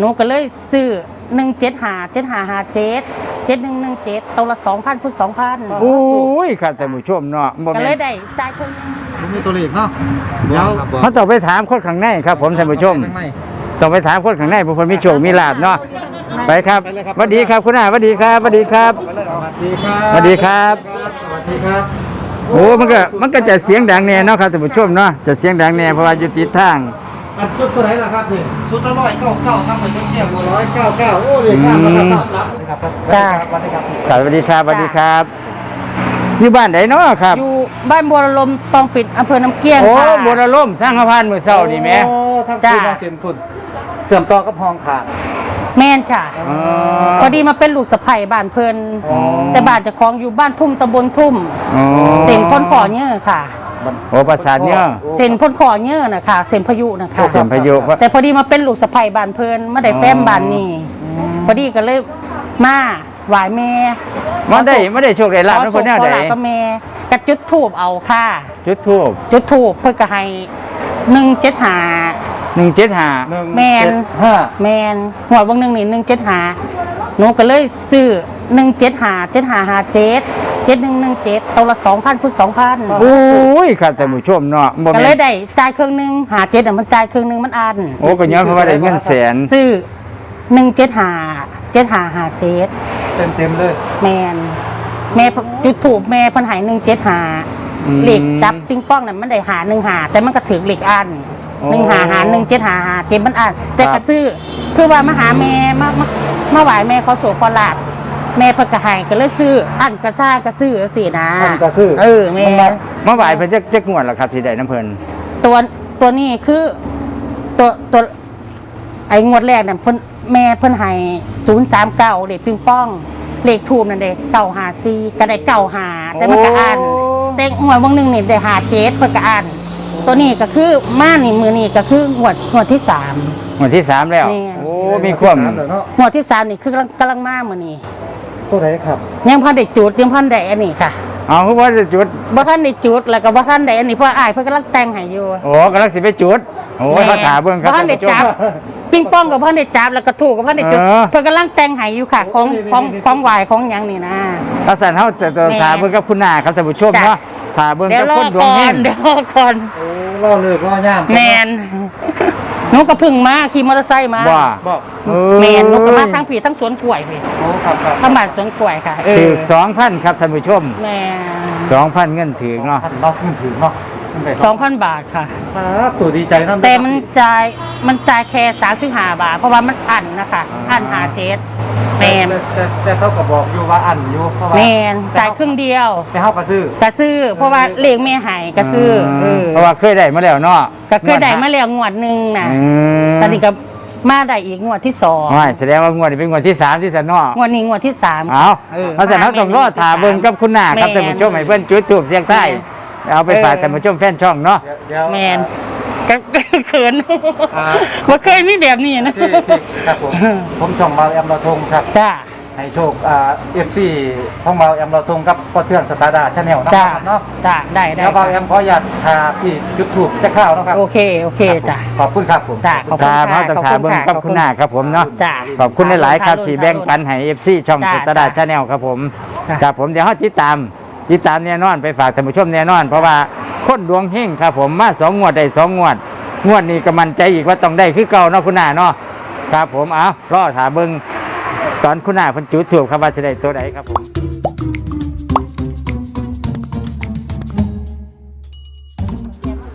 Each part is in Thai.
หนูก็เลยซื้อหนึ่งเจ็ดหาเจ็ดหาหาเจ็ดเจ็ดหนึ่งหนึ่งเจ็ดตัวละสองพันพุทสองพันอุ้ยครับท่านผู้ชมเนาะบ่ก็แม่เลยนได้จ่ายคนผมมีตัวเลขเนาะเดี๋ยวเขาต้องไปถามคนข้างในครับ ผมท่านผู้ชมข้างใน ต้องไปถามคนข้างในผู้คนมีโชคมีลาบเนาะไปครับไปเลยครับ สวัสดีครับคุณอาสวัสดีครับสวัสดีครับ สวัสดีครับสวัสดีครับ สวัสดีครับโอ้มันก็มันก็จะเสียงดังแน่เนาะครับท่านผู้ชมเนาะจะเสียงดังแน่เพราะว่าอยู่ติดทาง อันชุดตัวไหนล่ะครับนี่ชุดละร้อยเก้าเก้าครับเหมือนเที่ยวร้อยเก้าเก้าโอ้เลขงามนะครับครับสวัสดีครับสวัสดีครับครับสวัสดีครับสวัสดีครับอยู่บ้านไหนเนาะครับ อยู่บ้านบัวลมตองปิดอำเภอน้ำเกี้ยงโอ้ค่ะบัวระล่มทางสะพานมือเศร้านี่แหม่โอ้ทั้งจ้าคุณทั้งเสียนคุณเสื่อมต่อกับห้องขาดแม่นค่ะอ๋อพอดีมาเป็นลูกสะใภ้บ้านเพิ่นอ๋อแต่บ้านเจะคลองอยู่บ้านทุ่มตำบลทุ่มอ๋อเส้นพ้นขอเนื้อค่ะ โอ้ประสาทเนี่ยเส้นพ้นขอเนื้อนะคะเส้นพายุนะคะเสียงพายุ แต่พอดีมาเป็นลูกสะใภ้บ้านเพิ่นมาได้แฟ้มบ้านนี่พอดีก็เลยมาไหวายแม่มาได้มาได้โชคได้ลาบขอนะส่คนงแนวขอไหนลาบกับแม่กระจุดทูบเอาค่ะ จุดทูบจุดทูบเพื่อก็ให้หนึ่งเจ็ดหาหนึ่งเจ็ดห้าหนึ่งแมนเจ็ดห้าแมนหัวดวงหนึ่งนี่หนึ่งเจ็ดหาหนูก็เลยซื้อหนึ่งเจ็ดหาเจ็ดหาหาเจ็ดเจ็ดหนึ่งหนึ่งเจ็ดตัวละสองพันคูณสองพันอุ้ยครับท่านผู้ชมเนาะบ่ก็แม่เลยนได้จ่ายเครื่องหนึงหาเจ็ดอะมันจ่ายเครื่องหนึงมันอันโอ้ก็ย้อนเพราะว่าได้เงินแสนซื้อหนึ่งเจ็ดหาเจ็ดหาหาเจ็ดเต็มเต็มๆเลย แมนแม่จุดถูกแม่เพันใหายหนึ่งเจ็ดหาอืม เหล็กจับปิงป้องเนี่ยมันได้หาหนึ่งหาแต่มันก็ถือเหล็กอันโอ้หนึ่งหาหาหนึ่งเจ็ดหาหาเจ็ดมันอันแต่ครัก็บ ซื้อคือว่ามาหาแม่มามามาไหวแม่เขาโศกลาบ แม่เพิ่นก็ให้ก็เลยซื้ออันกระซ่ากระซื้อสินะอันกระซื้อเออแม่มันมา เมื่อวานเพิ่นจะจะงวดแล้วครับที่ได้น้ำเพิ่นตัวตัวนี้คือตัวตัวไอ้งวดแรกเนี่ยเพิ่นแม่เพิ่นให้ศูนย์สามเก้าเด็กปิงป้องเลขทูบนั่นเด็กเก้าหาซีก็ได้เก้าหาแต่มันก็อันแต่งวดวงหนึ่งนี่ได้หาเจ็ดเพิ่นก็อันตัวนี้ก็คือมานี่มือนี่ก็คืองวดงวดที่สาม งวดที่สามแล้วแม่โอ้ มีความสเลยเนาะงวดที่สามนี่คือกำลังกำลังมามือนี่ ตัวไหนครับยังพันได้จุดยังพันได้อันนี้ค่ะเอาคือว่าจะจุดบ่ทันได้จุดแล้วก็บ่ทันได้อันนี้เพราะว่าอ้ายเพิ่นกำลังแต่งให้อยู่โอ้กำลังสิไปจุดโอ้ยเขาถามเบิ่งครับบ่ทันได้จับปิงปองกับบ่ทันได้จับแล้วก็ถูกกับบ่ทันได้จุดเออเพิ่นกำลังแต่งให้อยู่ค่ะของของของไหวายของหยังนี่นะถ้าสั่นเฮาจะจะแม่ถามเบิ่งกับคุณนาครับท่านผู้ชมจ้ะเนาะถามเบิ่งเดี๋ยวกับรอคนดวงก่อเฮนงเดี๋ยวรอก่อนโอ้ล่อเลิกล่อย่ามแมนห นูก็เพึ่งมาขี่มอเตอร์ไซค์มาว่าบอกเออแมนหนูก็มาทั้งผีทั้งสวนกล้วยพี่โอ้ครับครับทำบ้านสวนกล้วยค่ะเออถือ2,000ครับท่านผู้ชมแม่2,000เงินถือเนาะ ท่านเนาะขึ้นถึงเนาะขึ้นไปสองพันบาทค่ะ ครับตัวดีใจนั่นแต่มันจ่ายมันจ่ายแค่สามสิบห้าบาท เพราะว่ามันอันนะคะ อันหาเจ็ด แมนแต่แต่เขาก็บอกอยู่ว่าอันอยู่เพราะว่าแมนจ่ายครึ่งเดียวแต่เขาก็ซื้อ กระซื้อ เพราะว่าเลขแม่ใหายกระซื้อเออเพราะว่าเคยได้มาแล้วเนาะก็เคยได้มาแล้วงวดหนึ่งนะอืมตอนนี้ก็มาได้อีกงวดที่สองไม่แสดงว่างวดนี้เป็นงวดที่สามที่สันเนาะ งวดนี้งวดที่สาม เอาเออเพราะฉะนั้นต้องรอถามเบิ่งกับคุณนาครับแม่นท่านผู้ชมให้เพิ่นจุดถูกเสียงใต้เอาไปฝากท่านผู้ชมแฟนช่องเนาะ เดี๋ยวแมน ก็เขินอ่า ว่าเคยมีแบบนี้นะ ที่ที่ครับผม ผมช่องมาแอมเราทงครับ จ้า ให้โชคอ่าเอฟซีของมาแอมเราทงกับพ่อเทืองสตาร์ดาชาแนลนะจ้าครับเนาะจ้า ได้ได้แล้วบางแอมขออยากทาพี่จุดถูกจะข้าวนะครับโอเค โอเค จ้า ขอบคุณครับผม จ้า ขอบคคุณรับค่ะเฮาต้องถามเบิ่งกับคุณนาครับผมเนาะ จ้า ขอบคุณหลาย ๆ ครับที่แบ่งปันให้ FC ช่องจ้าสตาร์ดาชาแนลครับผมจ้าครับผมเดี๋ยวเฮาติดตามติดตามแน่นอนไปฝากท่านผู้ชมแน่นอน เพราะว่า คนดวงเฮงครับผมมาสองงวดได้สองงวด งวดนี้ก็มั่นใจอีกว่าต้องได้คือเก่าเนาะคุณนาเนาะครับผมเอารอถามเบิ่งตอนคุณนาเพิ่นจุดถูกครับว่าสิได้ตัวใดครับผม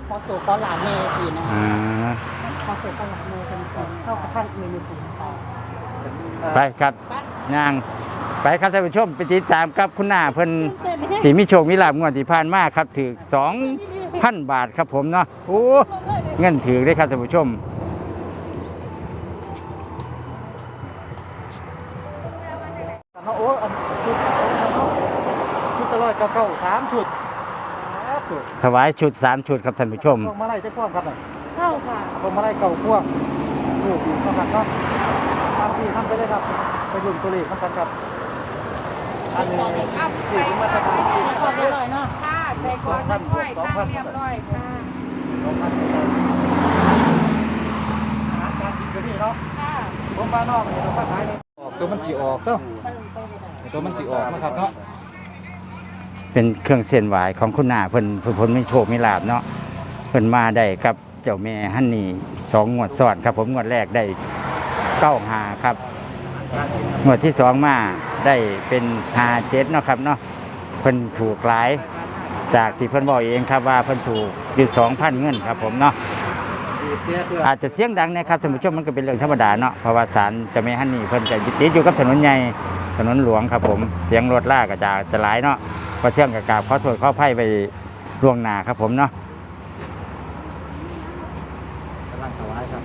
ขอสู่ขอหลานเมย์สินะอ่าขอสู่ขอหลานเมย์เป็นสิเข้ากระทั่งเมย์ในสิต่อไปครับย่าง ไปครับท่านผู้ชมไปติดตามกับคุณนาเพิ่นที่มีโชคมีลาบงวดที่ผ่านมาครับถือ2,000บาทครับผมเนาะโอ้เงินถือได้ครับท่านผู้ชมโอ้อันชุดชุดตะลอยเก้าเก้าสามชุดครับชุดถวายชุด3ชุดครับท่านผู้ชมพวงมาลัยเจ้าพ่วงครับน่ะเข้าค่ะพวงมาลัยเก่าพ่วงลูกอยู่นะครับเนาะทำที่ทำไปเลยครับไปยุ่งตัวเลขมันกันครับ อันนี้ที่ผมมาทำที่ขอบคุณเลยเนาะค่ะใส่กอนด้วยค่ะเรียบร้อยค่ะสองพันอาหารการกินก็นี่เนาะค่ะผมบ้านนอกนี่ต้องมาขายออกตัวมันสิออกเต้าตัวมันสิออกนะครับเนาะเป็นเครื่องเส้นไหวของคุณนาเพิ่นเพิ่นเพิ่นไม่โชคไม่ลาบเนาะเพิ่นมาได้กับเจ้าแม่ฮันนี่สองงวดซ้อนครับ ผมงวดแรกได้เก้าหาครับงวดที่สองมา ได้เป็นหาเจ็ดเนาะครับเนาะเพิ่นถูกหลาย จากที่เพิ่นบอกเองครับว่าเพิ่นถูกอยู่สองพันเงินครับผมเนาะอาจจะเสียงดังนะครับท่านผู้ชมมันก็เป็นเรื่องธรรมดาเนาะเพราะว่าศาลเจะไม่ฮันนี่เพิ่นจะยึดติดอยู่กับถนนใหญ่ถนนหลวงครับผมเสียงรถล่าก็จะจะหลายเนาะพอเที่ยงกับกาบขอโทษขออภัยไปล่วงหน้าครับผมเนาะ กำลังถวายครับ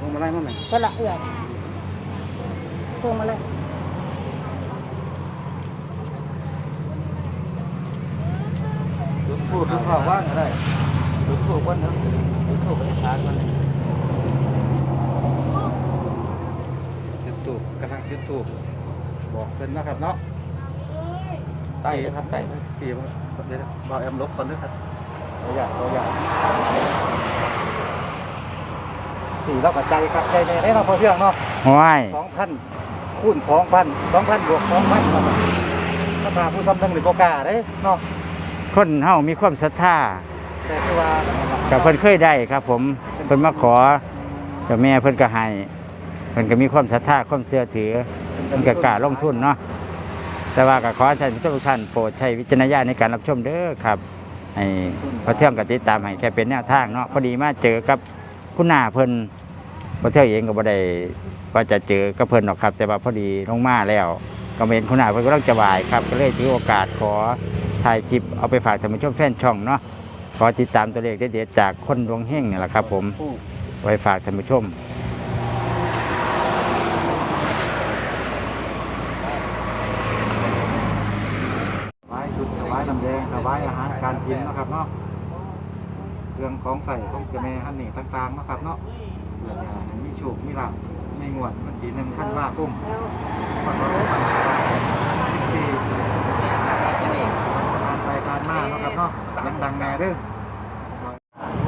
พวงมาลัยมาไหม ก็ละเอื่อยพวงมาเลย จุดทูบจุดข้าวว่างก็ได้จุดทูบวันนึงจุดทูบอธิษฐานมันจุดทูบกำลังจุดทูบบอกเป็นนะครับเนาะไต่ครับไต่สี่เดี๋ยวบอกแอมลบก่อนด้วยครับตัวอย่างตัวอย่างสี่เรากับใจครับใจในได้เราพอเที่ยงเนาะห้วยสองพันคูณสองพันสองพันบวกสองพันครับถ้าพาผู้ทำทั้งหรือโบกล้าเด้เนาะ คนเฮามีความศรัทธาแต่คือว่ากับเพิ่นเคยได้ครับ ผมเพิ่นมาขอเจ้าแม่เพิ่นก็ให้เพิ่นก็มีความศรัทธาความเชื่อถือเพิ่นก็กล้าลงทุนเนาะแต่ว่าก็ขอให้ท่านผู้ชมทุกท่านโปรดใช้วิจารณญาณในการรับชมเด้อครับให้พระเที่ยงก็ติดตามให้แค่เป็นแนวทางเนาะพอดีมาเจอกับคุณนาเพิ่นพระเที่ยงเองก็บ่ได้ว่าจะเจอกับเพิ่นหรอกครับ แต่ว่าพอดีลงมาแล้ว ก็เห็นคุณนาเพิ่นก็ต้องจะบายครับ ก็เลยถือโอกาสขอ ถ่ายคลิปเอาไปฝากท่านผู้ชมแฟนช่องเนาะขอติดตามตัวเลขเด็ดๆจากคนดวงเฮงนี่แหละครับ ผมไว้ฝากท่านผู้ชมถวายชุดถวายน้ำแดงถวายอาหารการกินนะครับเนาะเครื่องของใส่ของเจะแม่ฮันนี่ต่างๆนะครับเนาะเพื่อจะมีโชคมีลาภในงวดวันที่หนึ่งขั้นว่ากุ้มขอขอให้ท่านที่ มาการมาเนาะครับเนาะดังๆแน่เด้อ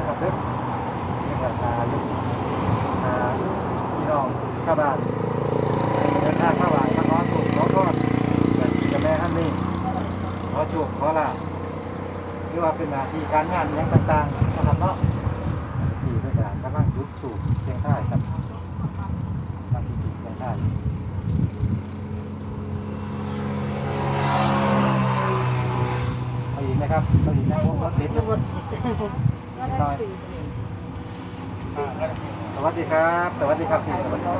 ขอบเด้อนี่ก็ตาลูกตาพี่น้องข้าบ้านเดินทางเข้าบ้านมาขอถูกขอโทษแต่เจะแม่ฮันนี่ ขอโชคขอลาภหรือว่าเป็นหน้าที่การงานอหย่างต่างๆนะครับเนาะที่ด้วยการกำลังยุดสูบเสียงท่ายครับกำลังยุดสูบเสียงท่ายเอาอีกนะครับเอาอีกนะผมรถติดนิดหน่อยสวัสดี ครับ สวัสดีครับพี่สวัสดีครับ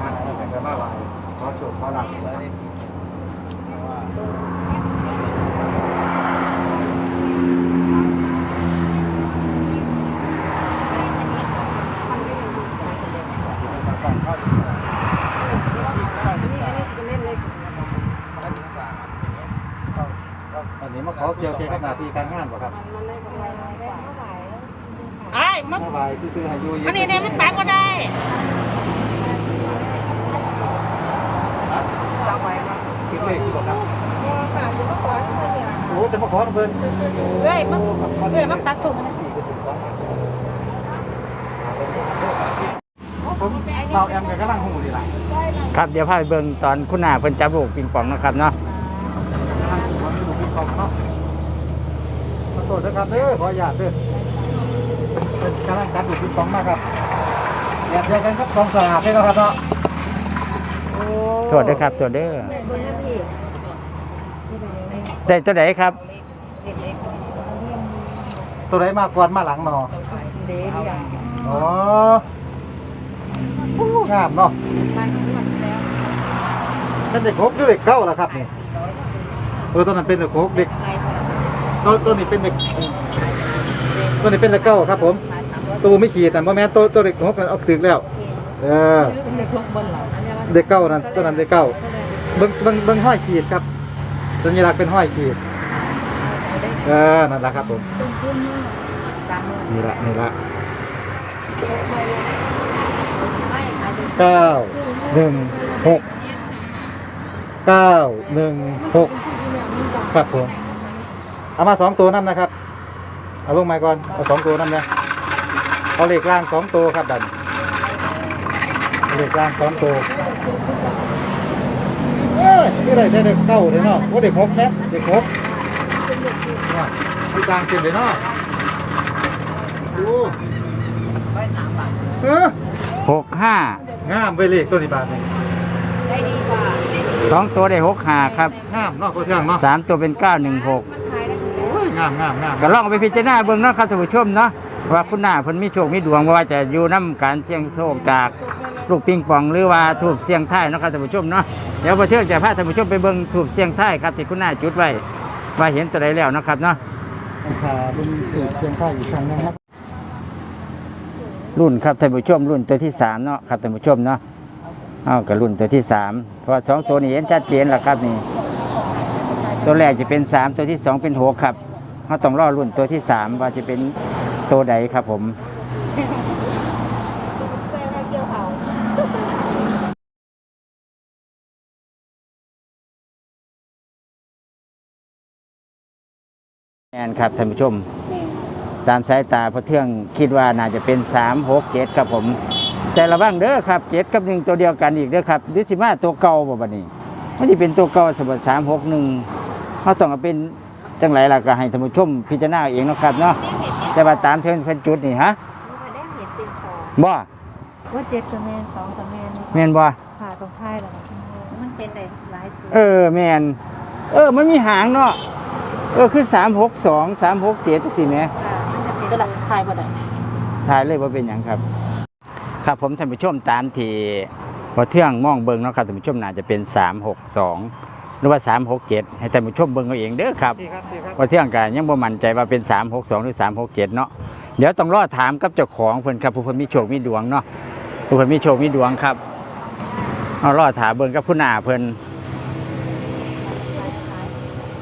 อ่าเดินกันมาไหวขอโชคขอลาภอันนี้มาขอเกี่ยวเกี่ยวกับหน้าที่การงานบ่ครับไอ้มันสบายซื่อๆให้อยู่เย็มันนี่เนี่ยมันปังก็ได้ คิดเลขที่บ่ครับโอ้ จะมาขอน้ำเพิ่นเอ้ยมันเอ้ยมันตัดถูกนะผมเราแอมกับกำลังหูดีล่ะครับเดี๋ยวพาไปเบิ่งตอนคุณนาเพิ่นจับลูกปิงปองเนาะครับเนาะกำลังหูมันอยู่ที่กองเนาะขอโทษนะครับเด้อขออนุญาตเด้อเป็นกำลังจัดอยู่ที่กองมากครับแอบเดียวกันครับกองสลากเลยเนาะครับเนาะโอ้โทษด้วยครับโทษเด้อ ได้ตัวไหนครับ ตัวไหนมาก่อนมาหลังเนาะอ๋อโอ้งามเนาะเป็นเด็กโคกหรือเด็กเก้าล่ะครับนี่เออตอนนั้นเป็นเด็กโคกเด็กตัวตัวนี้เป็นเด็กตัวนี้เป็นเด็กเก้าครับ ผม ตัวไม่ขี่แต่บ่แม่นตัวตัวเด็กโคกนั้นเอาถึงแล้ว เออเด็กเก้านั่นตัวนั้นเด็กเก้าเบิ่งเบิ่งเบิ่งห้อยขีดครับ สัญลักษณ์เป็นห้อยขีดเออนั่นแหละครับผมนี่ละนี่ละเก้าหนึ่งหกเก้าหนึ่งหกครับผมเอามาสองตัวนั่นนะครับ เอาลงมาก่อนเอาสองตัวนั่นนะเอาเหล็กล่างสองตัวครับดันเอาเหล็กล่างสองตัว เอ้ยนี่อะไรได้เด็กเก้าเลยเนาะโอ้เด็กหกนะเด็กหกว้าวมีกลางเต็มเลยเนาะดูเออหกห้างามไปเลขตัวนี้บาทหนึงได้ดีกว่าสองตัวได้หกห้าครับงามเนาะพอเที่ยงเนาะสามตัวเป็นเก้าหนึ่งหกขายได้ถึงโอ้ยงามงามงามก็ลองเอาไปพิจารณาเบิ่งเนาะครับท่านผู้ชมเนาะว่าคุณหน้าเพิ่นมีโชคมีดวงว่าจะอยู่นํการเสี่ยงโชคจาก ลูกปิงปองหรือว่าถูกเสี่ยงท้ายเนาะครับท่านผู้ชมเนาะเดี๋ยวพอเที่ยงจะพาท่านผู้ชมไปเบิ่งถูกเสี่ยงท้ายครับที่คุณหน้าจุดไว้ว่าเห็นตัวใดแล้วเนาะครับเนาะราคารุ่นสูตรเพียงค่าอีกครั้งนึงครับรุ่นครับท่านผู้ชมรุ่นตัวที่สามเนาะครับท่านผู้ชมเนาะเอากับรุ่นตัวที่สามเพราะว่าสองตัวนี้เห็นชัดเจนแล้วครับนี่ตัวแรกจะเป็นสามตัวที่สองเป็นหกครับเขาต้องรอรุ่นตัวที่สามว่าจะเป็นตัวใดครับผม ใจว่าเกี่ยวเขา แอ นครับท่านผู้ชม ตามสายตาพระเทืองคิดว่าน่าจะเป็น 3 6 7 ครับผม แต่ระวังเด้อครับ7กับ1ตัวเดียวกันอีกเด้อครับดิสิมาตัวเก่าบ่บัดนี้มันจะเป็นตัวเก่าสมบัติ3 6 1เขาต้องเอาเป็นจังไรล่ะก็ให้ท่านผู้ชมพิจารณาเอาเองเนาะครับเนาะแต่ว่าตามเทินเพิ่นจุดนี่ฮะนี่มาได้เห็นเป็นสองบ่ว่าเจ็ดกับแมนสองกับแมนแม่นบ่ผ่าตรงท้ายแล้วมันเป็นได้หลายตัวเออแม่นเออมันมีหางเนาะ เออคือ3 6 2 3 6 7จังซี่แหมค่ะมันจะเป็นก็ได้ทายบ่ได้ถ่ายเลยว่าเป็นอย่างครับ ครับผมท่านผู้ชมตามที่พอเที่ยงมองเบิ่งเนาะครับท่านผู้ชมน่าจะเป็น 362 หรือว่า 367 ให้ท่านผู้ชมเบิ่งเอาเองเด้อครับ ดีครับดีครับ พอเที่ยงกันยังบ่มั่นใจว่าเป็น 362 หรือ 367 เนาะเดี๋ยวต้องรอถามกับเจ้าของเพิ่นครับผู้เพิ่นมีโชคมีดวงเนาะผู้เพิ่นมีโชคมีดวงครับเอารอถามเบิ่งกับคุณหน้าเพิ่น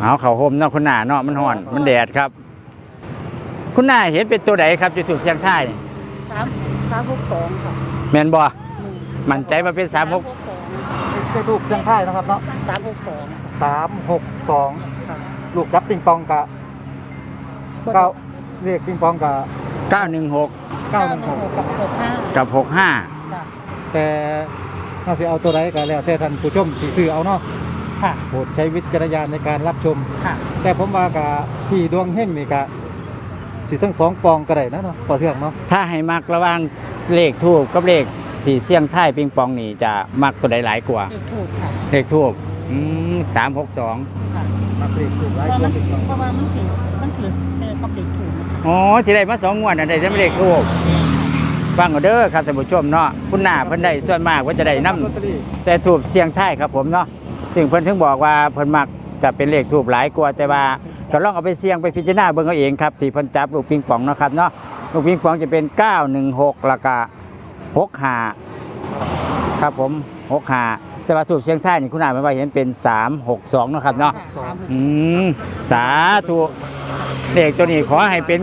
เอาเขาห่มเนาะคุณหน้าเนาะมันร้อนมันแดดครับ คุณหน้าเห็นเป็นตัวใดครับจุดถูกเสียงท้ายสามสามหกสองค่ะแม่นบ่หนึ่งมั่นใจว่าเป็นสามหกสองเป็นลูกเชียงค่ายนะครับเนาะสามหกสองสามหกสองค่ะลูกรับปิงปองกะเก้าเรียกปิงปองกะเก้าหนึ่งหกเก้าหนึ่งหกกับหกห้ากับหกห้า จ้ะแต่ถ้าสิเอาตัวใดก็แล้วแต่ท่านผู้ชมสิซื้อเอาเนาะ ค่ะ โปรดใช้วิจารณญาณในการรับชม ค่ะ แต่ผมว่ากะพี่ดวงเฮงนี่กะสิทั้งสองปองก็ได้นะเนาะต่อเทืองเนาะถ้าให้มักระหว่างเลขทูบกับเลขสีเสี่ยงท้ายปิงปองนี่จะมักตัวใดหลายกว่า เลขถูกค่ะเลขทูบอืมสามหกสองค่ะมาเปลี่ยนถูกหลายเพราะคมันนอีกเนาะเพราะว่ามันถือมันถือเออกับเลขถูกนะคะอ๋อที่ได้มาสองงวดอันใดจะไม่เลขทูบฟังเอาเด้อครับท่านผู้ชมเนาะคุณหน้าเพิ่นได้ส่วนมากว่าจะได้นํลอตเตอรี่แต่ทูบเสี่ยงท้ายครับผมเนาะ ซึ่งเพิ่นถึงบอกว่าเพิ่นมักจะเป็นเลขทูบหลายกว่าแต่ว่าก็ลองเอาไปเสี่ยงไปพิจารณาเบิ่งเอาเองครับที่เพิ่นจับลูกปิงปองเนาะครับเนาะลูกปิงปองจะเป็น 916แล้วก็65ครับผม65แต่ว่าทูบเสี่ยงท้ายนี่คุณอาไม่ว่าเห็นเป็น 362เนาะครับเนาะค่ะสามหกอืมสาธุเลขตัวนี้ขอให้เป็น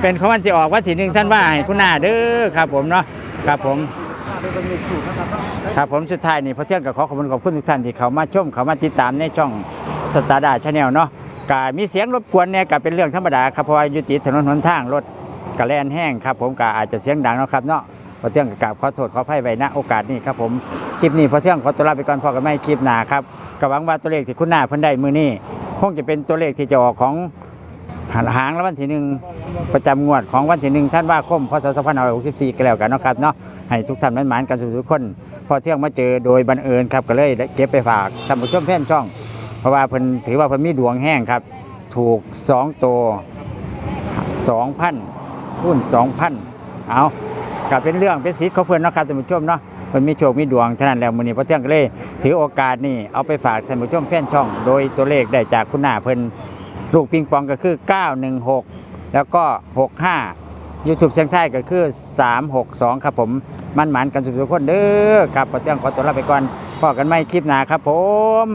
เป็นของวันที่ออกวันที่หนึ่งท่านว่าให้คุณนาเด้อครับผมเนาะครับผม มาเป็นเลขถูกนะครับครับผมสุดท้ายนี่พระเที่ยงกับขอขอบคุณขอบคุณทุกท่านที่เขามาชมเขามาติดตามในช่องสตาร์ดาชาแนลเนาะกามีเสียงรบกวนเนี่ยก็เป็นเรื่องธรรมดาครับเพราะว่าอยู่ติดถนนหนทางรถกระแลนแห้งครับผมก็อาจจะเสียงดังเนาะครับเนาะพระเที่ยงก็กราบขอโทษขออภัยไว้ณโอกาสนี้ครับผมคลิปนี้พระเที่ยงขอตัวลาไปก่อนพอกันไม่คลิปหน้าครับก็หวังว่าตัวเลขที่คุณหน้าเพิ่นได้มือนี้คงจะเป็นตัวเลขที่จะออกของ หางแล้ววันที่หนึ่งประจำงวดของวันที่หนึ่งท่านว่าคมพศ2564ก็แล้วกันนะครับเนาะให้ทุกท่านมันหมานกันสุขๆคน พอเที่ยงมาเจอโดยบังเอิญครับก็เลยเก็บไปฝากท่านผู้ชมแฟนช่อง เพราะว่าเพิ่นถือว่าเพิ่นมีดวงแห้งครับ ถูก2ตัว2,000หุ้น2,000เอาก็เป็นเรื่องเป็นสิทธิ์ของเพิ่นเนาะครับท่านผู้ชมเนาะเพิ่นมีโชคมีดวงฉะนั้นแล้วมื้อนี้พอเที่ยงก็เลยถือโอกาสนี่เอาไปฝากท่านผู้ชมแฟนช่อง โดยตัวเลขได้จากคุณหน้าเพิ่น ลูกปิงปองก็คือ 916 แล้วก็ 65 YouTube เชียงไทยก็คือ 362 ครับผม มันหมานกันสุดทุกคนเด้อครับขอเตียงขอตัวลาไปก่อนพอกันไม่คลิปหนาครับผม